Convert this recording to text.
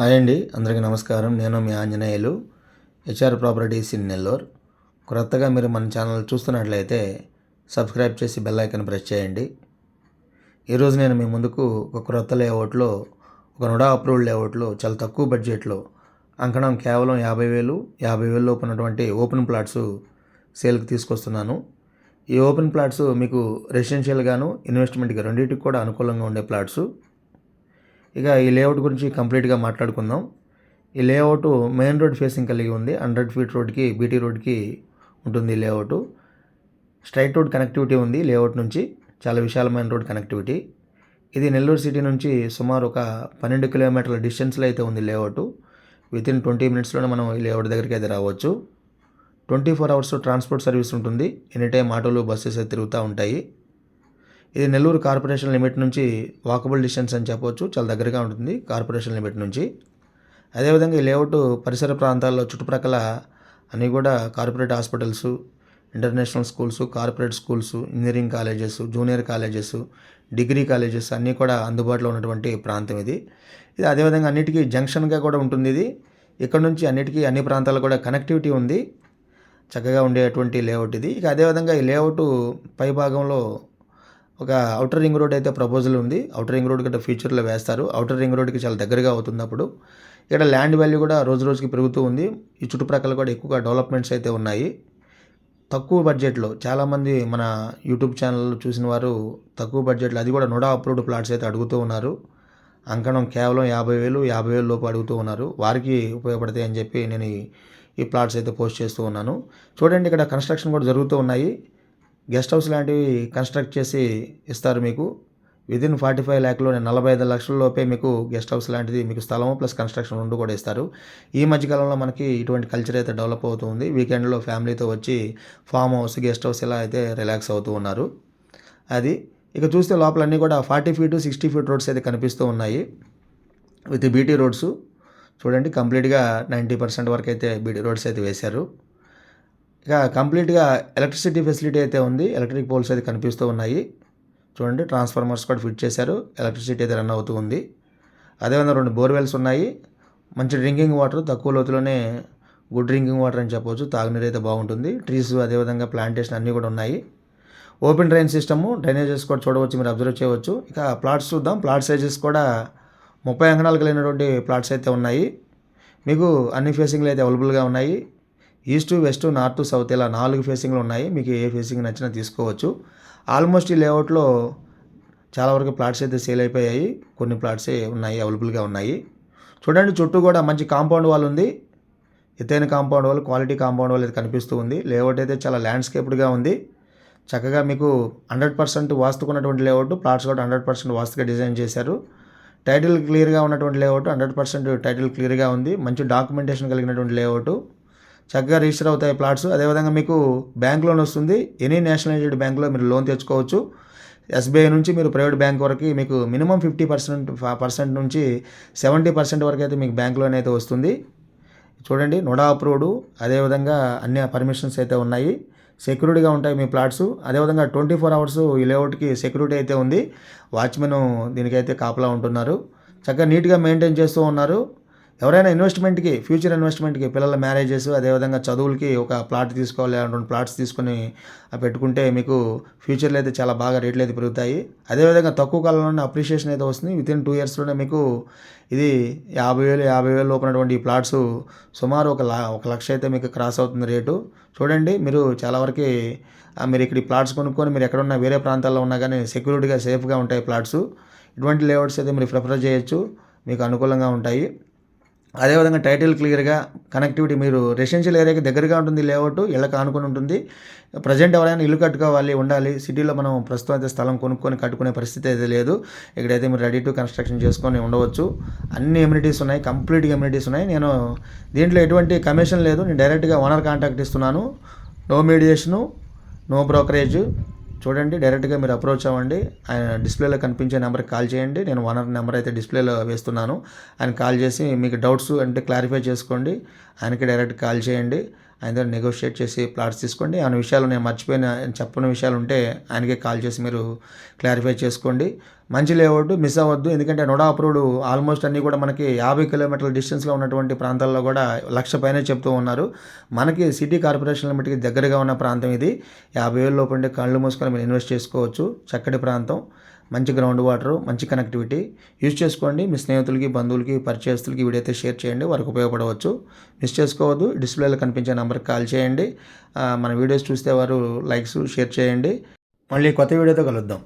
Hi అండి అందరికీ నమస్కారం. నేను మీ Anjaneyulu HR properties in Nellore. క్రొత్తగా మీరు మన ఛానల్ చూస్తున్నట్లయితే సబ్స్క్రైబ్ చేసి బెల్ ఐకన్ ప్రెస్ చేయండి. ఈరోజు నేను మీ ముందుకు ఒక క్రొత్త లేఅవుట్లో ఒక నుడా అప్రూవ్డ్ లేఅవుట్లో చాలా తక్కువ బడ్జెట్లో అంకణం కేవలం యాభై వేలు యాభై వేలు లోపు ఉన్నటువంటి ఓపెన్ ప్లాట్స్ సేల్కి తీసుకొస్తున్నాను. ఈ ఓపెన్ ప్లాట్స్ మీకు రెసిడెన్షియల్ గాను ఇన్వెస్ట్మెంట్కి రెండింటికి కూడా అనుకూలంగా ఉండే ప్లాట్స్. ఇక ఈ లేఅవుట్ గురించి కంప్లీట్గా మాట్లాడుకుందాం. ఈ లేఅవుట్ మెయిన్ రోడ్ ఫేసింగ్ కలిగి ఉంది. హండ్రెడ్ ఫీట్ రోడ్కి బీటీ రోడ్కి ఉంటుంది ఈ లేఅవుట్ స్ట్రైట్ రోడ్ కనెక్టివిటీ ఉంది లేఅవుట్ నుంచి. చాలా విశాలమైన రోడ్ కనెక్టివిటీ ఇది నెల్లూరు సిటీ నుంచి సుమారు ఒక పన్నెండు కిలోమీటర్ల డిస్టెన్స్లో అయితే ఉంది లేఅవుట్ విత్ ఇన్ ట్వంటీ మినిట్స్లోనే మనం ఈ లేఅవుట్ దగ్గరికి అయితే రావచ్చు. Twenty four hours transport service ఉంటుంది. ఎనీ టైం ఆటోలు బస్సెస్ అయితే తిరుగుతూ ఉంటాయి. ఇది నెల్లూరు కార్పొరేషన్ లిమిట్ నుంచి వాకబుల్ డిస్టెన్స్ అని చెప్పవచ్చు చాలా దగ్గరగా ఉంటుంది కార్పొరేషన్ లిమిట్ నుంచి. అదేవిధంగా ఈ లేఅవుట్ పరిసర ప్రాంతాల్లో చుట్టుప్రక్కల అన్నీ కూడా corporate hospitals international schools corporate schools engineering colleges junior colleges degree colleges అన్నీ కూడా అందుబాటులో ఉన్నటువంటి ప్రాంతం ఇది. ఇది అదేవిధంగా అన్నిటికీ జంక్షన్గా కూడా ఉంటుంది ఇది. ఇక్కడ నుంచి అన్నిటికీ అన్ని ప్రాంతాలు కూడా కనెక్టివిటీ ఉంది. చక్కగా ఉండేటువంటి లేఅవుట్ ఇది. ఇక అదేవిధంగా ఈ లేఅవుట్ పై భాగంలో ఒక అవుటర్ రింగ్ రోడ్ అయితే ప్రపోజల్ ఉంది. అవుటర్ రింగ్ రోడ్ గట్రా ఫ్యూచర్లో వేస్తారు. అవుటర్ రింగ్ రోడ్కి చాలా దగ్గరగా అవుతుంది అప్పుడు ఇక్కడ ల్యాండ్ వాల్యూ కూడా రోజు రోజుకి పెరుగుతూ ఉంది. ఈ చుట్టుప్రక్కల కూడా ఎక్కువగా డెవలప్మెంట్స్ అయితే ఉన్నాయి. తక్కువ బడ్జెట్లో చాలామంది మన యూట్యూబ్ ఛానల్ చూసిన వారు తక్కువ బడ్జెట్లో అది కూడా నోడా అప్రూవ్డ్ ప్లాట్స్ అయితే అడుగుతూ ఉన్నారు. అంకణం కేవలం యాభై వేలు యాభై వేలు లోపు అడుగుతూ ఉన్నారు. వారికి ఉపయోగపడతాయి అని చెప్పి నేను ఈ- ఈ ప్లాట్స్ అయితే పోస్ట్ చేస్తూ ఉన్నాను. చూడండి ఇక్కడ కన్స్ట్రక్షన్ కూడా జరుగుతూ ఉన్నాయి. గెస్ట్ హౌస్ లాంటివి కన్స్ట్రక్ట్ చేసి ఇస్తారు మీకు. విదిన్ ఫార్టీ ఫైవ్ ల్యాక్లో నలభై ఐదు లక్షల లోపే మీకు గెస్ట్ హౌస్ లాంటిది మీకు స్థలము ప్లస్ కన్స్ట్రక్షన్ రెండు కూడా ఇస్తారు. ఈ మధ్యకాలంలో మనకి ఇటువంటి కల్చర్ అయితే డెవలప్ అవుతుంది వీకెండ్లో ఫ్యామిలీతో వచ్చి ఫామ్ హౌస్ గెస్ట్ హౌస్ ఇలా అయితే రిలాక్స్ అవుతూ ఉన్నారు. అది ఇక చూస్తే లోపల అన్నీ కూడా forty feet sixty feet roads అయితే కనిపిస్తూ ఉన్నాయి. విత్ బీటీ రోడ్స్ చూడండి కంప్లీట్గా నైంటీ పర్సెంట్ వరకు అయితే బీటీ రోడ్స్ అయితే వేశారు. ఇక కంప్లీట్గా ఎలక్ట్రిసిటీ ఫెసిలిటీ అయితే ఉంది. ఎలక్ట్రిక్ పోల్స్ అయితే కనిపిస్తూ ఉన్నాయి. చూడండి ట్రాన్స్ఫార్మర్స్ కూడా ఫిట్ చేశారు. ఎలక్ట్రిసిటీ అయితే రన్ అవుతూ ఉంది. అదేవిధంగా రెండు బోర్వెల్స్ ఉన్నాయి. మంచి డ్రింకింగ్ వాటర్ తక్కువ లోతులోనే గుడ్ డ్రింకింగ్ వాటర్ అని చెప్పవచ్చు తాగునీరు అయితే బాగుంటుంది. ట్రీస్ అదేవిధంగా ప్లాంటేషన్ అన్నీ కూడా ఉన్నాయి. ఓపెన్ డ్రైన్ సిస్టము డ్రైనేజెస్ కూడా చూడవచ్చు మీరు అబ్జర్వ్ చేయవచ్చు. ఇక ప్లాట్స్ చూద్దాం. ప్లాట్ సైజెస్ కూడా ముప్పై అంకణాలు కలిగినటువంటి ప్లాట్స్ అయితే ఉన్నాయి. మీకు అన్ని ఫేసింగ్లు అయితే అవైలబుల్గా ఉన్నాయి. ఈస్ట్ వెస్ట్ నార్త్ సౌత్ ఇలా నాలుగు ఫేసింగ్లు ఉన్నాయి. మీకు ఏ ఫేసింగ్ నచ్చినా తీసుకోవచ్చు. ఆల్మోస్ట్ ఈ లేఅవుట్లో చాలా వరకు ప్లాట్స్ అయితే సేల్ అయిపోయాయి. కొన్ని ప్లాట్సే ఉన్నాయి అవైలబుల్గా ఉన్నాయి. చూడండి చుట్టూ కూడా మంచి కాంపౌండ్ వాల్ ఉంది. ఎత్తైన compound wall quality compound wall అయితే కనిపిస్తూ ఉంది. లేఅవుట్ అయితే చాలా ల్యాండ్స్కేప్డ్గా ఉంది. చక్కగా మీకు హండ్రెడ్ పర్సెంట్ వాస్తుకున్నటువంటి లేఅవుట్ ప్లాట్స్ కూడా హండ్రెడ్ పర్సెంట్ వాస్తుగా డిజైన్ చేశారు. టైటిల్ క్లియర్గా ఉన్నటువంటి లేఅవుట్ హండ్రెడ్ పర్సెంట్ టైటిల్ క్లియర్గా ఉంది. మంచి డాక్యుమెంటేషన్ కలిగినటువంటి లేఅవుట్. చక్కగా రిజిస్టర్ అవుతాయి ప్లాట్స్ అదేవిధంగా మీకు బ్యాంక్ లోన్ వస్తుంది. ఎనీ నేషనలైజ్డ్ బ్యాంక్లో మీరు లోన్ తెచ్చుకోవచ్చు. ఎస్బీఐ నుంచి మీరు ప్రైవేట్ బ్యాంక్ వరకు మీకు మినిమం ఫిఫ్టీ పర్సెంట్ పర్సెంట్ నుంచి సెవెంటీ పర్సెంట్ వరకు అయితే మీకు బ్యాంక్ లోన్ అయితే వస్తుంది. చూడండి నోడా అప్రూవ్డ్ అదేవిధంగా అన్ని పర్మిషన్స్ అయితే ఉన్నాయి. సెక్యూరిటీగా ఉంటాయి మీ ప్లాట్స్ అదేవిధంగా ట్వంటీ ఫోర్ అవర్స్ ఈ లేఅవుట్కి సెక్యూరిటీ అయితే ఉంది. వాచ్మెన్ దీనికైతే కాపలా ఉంటున్నారు. చక్కగా నీట్గా మెయింటైన్ చేస్తూ ఉన్నారు. ఎవరైనా ఇన్వెస్ట్మెంట్కి ఫ్యూచర్ ఇన్వెస్ట్మెంట్కి పిల్లల మ్యారేజెస్ అదేవిధంగా చదువులకి ఒక ప్లాట్ తీసుకోవాలి రెండు ప్లాట్స్ తీసుకొని పెట్టుకుంటే మీకు ఫ్యూచర్లో అయితే చాలా బాగా రేట్లు అయితే పెరుగుతాయి. అదేవిధంగా తక్కువ కాలంలోనే అప్రిషియేషన్ అయితే వస్తుంది. విత్ ఇన్ టూ ఇయర్స్లోనే మీకు ఇది యాభై వేలు యాభై వేలు లోపలటువంటి ఈ ప్లాట్స్ సుమారు ఒక లా ఒక లక్ష అయితే మీకు క్రాస్ అవుతుంది రేటు చూడండి మీరు చాలా వరకు మీరు ఇక్కడ ప్లాట్స్ కొనుక్కొని మీరు ఎక్కడున్నా వేరే ప్రాంతాల్లో ఉన్నా కానీ సెక్యూరిటీగా సేఫ్గా ఉంటాయి ప్లాట్స్ ఇటువంటి లేఅవుట్స్ అయితే మీరు ప్రిఫర్ చేయొచ్చు. మీకు అనుకూలంగా ఉంటాయి. అదేవిధంగా టైటిల్ క్లియర్గా కనెక్టివిటీ మీరు రెసిడెన్షియల్ ఏరియాకి దగ్గరగా ఉంటుంది లేఅవుట్ ఇళ్ళకి ఆనుకుని ఉంటుంది. ప్రజెంట్ ఎవరైనా ఇల్లు కట్టుకోవాలి ఉండాలి సిటీలో మనం ప్రస్తుతం అయితే స్థలం కొనుక్కొని కట్టుకునే పరిస్థితి అయితే లేదు. ఇక్కడైతే మీరు రెడీ టు కన్స్ట్రక్షన్ చేసుకొని ఉండవచ్చు. అన్ని ఎమ్యూనిటీస్ ఉన్నాయి కంప్లీట్గా ఎమ్యూనిటీస్ ఉన్నాయి. నేను దీంట్లో ఎటువంటి కమిషన్ లేదు. నేను డైరెక్ట్గా ఓనర్ కాంటాక్ట్ ఇస్తున్నాను. No మీడియేషను no brokerage. చూడండి డైరెక్ట్గా మీరు అప్రోచ్ అవ్వండి. ఆయన డిస్ప్లేలో కనిపించే నెంబర్కి కాల్ చేయండి. నేను ఓనర్ నెంబర్ అయితే డిస్ప్లేలో వేస్తున్నాను. ఆయన కాల్ చేసి మీకు డౌట్స్ అంటే క్లారిఫై చేసుకోండి. ఆయనకి డైరెక్ట్ కాల్ చేయండి. ఆయన నెగోషియేట్ చేసి ప్లాట్స్ తీసుకోండి. ఆయన విషయాలు నేను మర్చిపోయిన చెప్పని విషయాలు ఉంటే ఆయనకే కాల్ చేసి మీరు క్లారిఫై చేసుకోండి. మంచి లేఅవుట్ మిస్ అవ్వద్దు. ఎందుకంటే నోడా అప్రూవ్డ్ ఆల్మోస్ట్ అన్నీ కూడా మనకి యాభై కిలోమీటర్ల డిస్టెన్స్లో ఉన్నటువంటి ప్రాంతాల్లో కూడా లక్ష పైనే చెప్తూ ఉన్నారు. మనకి సిటీ కార్పొరేషన్ లిమిట్కి దగ్గరగా ఉన్న ప్రాంతం ఇది. యాభై వేల లోపు కళ్ళు మూసుకొని మీరు ఇన్వెస్ట్ చేసుకోవచ్చు. చక్కటి ప్రాంతం. మంచి గ్రౌండ్ వాటర్ మంచి కనెక్టివిటీ. యూజ్ చేసుకోండి. మీ స్నేహితులకి బంధువులకి పరిచయస్తులకి వీడైతే షేర్ చేయండి. వారికి ఉపయోగపడవచ్చు. మిస్ చేసుకోవద్దు. డిస్ప్లేలో కనిపించే నెంబర్కి కాల్ చేయండి. మన వీడియోస్ చూస్తే వారు లైక్స్ షేర్ చేయండి. మళ్ళీ కొత్త వీడియోతో కలుద్దాం.